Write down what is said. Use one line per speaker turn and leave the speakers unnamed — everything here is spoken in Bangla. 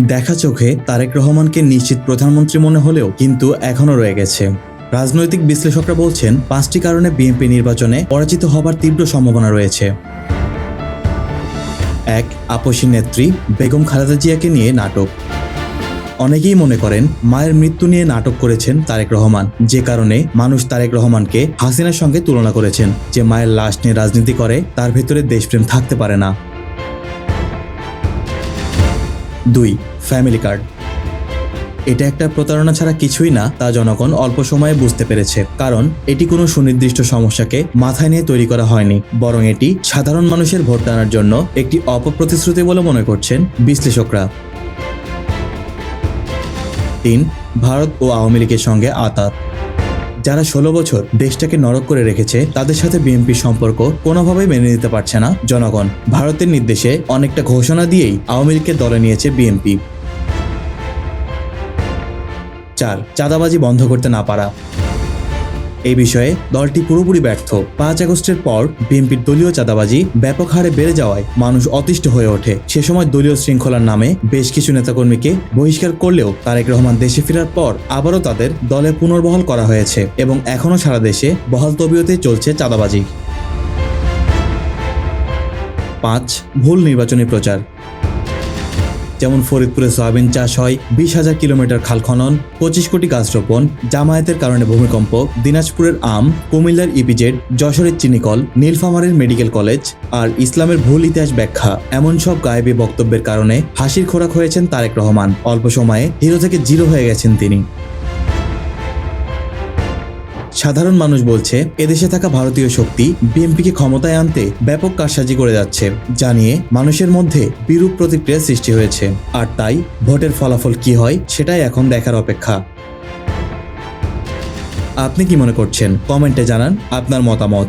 দেখা চোখে তারেক রহমানকে নিশ্চিত প্রধানমন্ত্রী মনে হলেও কিন্তু এখনও রয়ে গেছে। রাজনৈতিক বিশ্লেষকরা বলছেন, পাঁচটি কারণে বিএনপি নির্বাচনে পরাজিত হবার তীব্র সম্ভাবনা রয়েছে। এক আপসী নেত্রী বেগম খালেদা জিয়াকে নিয়ে নাটক। অনেকেই মনে করেন, মায়ের মৃত্যু নিয়ে নাটক করেছেন তারেক রহমান। যে কারণে মানুষ তারেক রহমানকে হাসিনার সঙ্গে তুলনা করেছেন। যে মায়ের লাশ নিয়ে রাজনীতি করে, তার ভেতরে দেশপ্রেম থাকতে পারে না। দুই ফ্যামিলি কার্ড এটা একটা প্রতারণা ছাড়া কিছুই না, তা জনগণ অল্প সময়ে বুঝতে পেরেছে। কারণ, এটি কোনো সুনির্দিষ্ট সমস্যাকে মাথায় নিয়ে তৈরি করা হয়নি। বরং এটি সাধারণ মানুষের ভোট টানার জন্য একটি অপপ্রতিশ্রুতি বলে মনে করছেন বিশ্লেষকরা। তিন, ভারত ও আওয়ামী লীগের সঙ্গে আতাত। যারা ষোলো বছর দেশটাকে নরক করে রেখেছে, তাদের সাথে বিএনপির সম্পর্ক কোনোভাবেই মেনে নিতে পারছে না জনগণ। ভারতের নির্দেশে অনেকটা ঘোষণা দিয়েই আওয়ামী লীগকে দলে নিয়েছে বিএনপি। চার, চাঁদাবাজি বন্ধ করতে না পারা। এই বিষয়ে দলটি পুরোপুরি ব্যর্থ। পাঁচ আগস্টের পর বিএনপির দলীয় চাঁদাবাজি ব্যাপক হারে বেড়ে যাওয়ায় মানুষ অতিষ্ঠ হয়ে ওঠে। সে সময় দলীয় শৃঙ্খলার নামে বেশ কিছু নেতাকর্মীকে বহিষ্কার করলেও তারেক রহমান দেশে ফেরার পর আবারও তাদের দলে পুনর্বহাল করা হয়েছে এবং এখনও সারা দেশে বহাল তবিয়তে চলছে চাঁদাবাজি। পাঁচ, ভুল নির্বাচনী প্রচার। যেমন ফরিদপুরে সয়াবিন চাষ হয়, বিশ হাজার কিলোমিটার খাল খনন, পঁচিশ কোটি গাছ রোপণ, জামায়াতের কারণে ভূমিকম্প, দিনাজপুরের আম, কুমিল্লার ইপিজেড, যশোরের চিনিকল, নীলফামারের মেডিকেল কলেজ আর ইসলামের ভুল ইতিহাস ব্যাখ্যা। এমন সব গায়েবী বক্তব্যের কারণে হাসির খোরাক হয়েছেন তারেক রহমান। অল্প সময়ে হিরো থেকে জিরো হয়ে গেছেন তিনি। সাধারণ মানুষ বলছে, এদেশে থাকা ভারতীয় শক্তি বিএনপিকে ক্ষমতায় আনতে ব্যাপক কারসাজি করে যাচ্ছে জানিয়ে মানুষের মধ্যে বিরূপ প্রতিক্রিয়া সৃষ্টি হয়েছে। আর তাই, ভোটের ফলাফল কি হয়, সেটাই এখন দেখার অপেক্ষা। আপনি কি মনে করছেন? কমেন্টে জানান আপনার মতামত।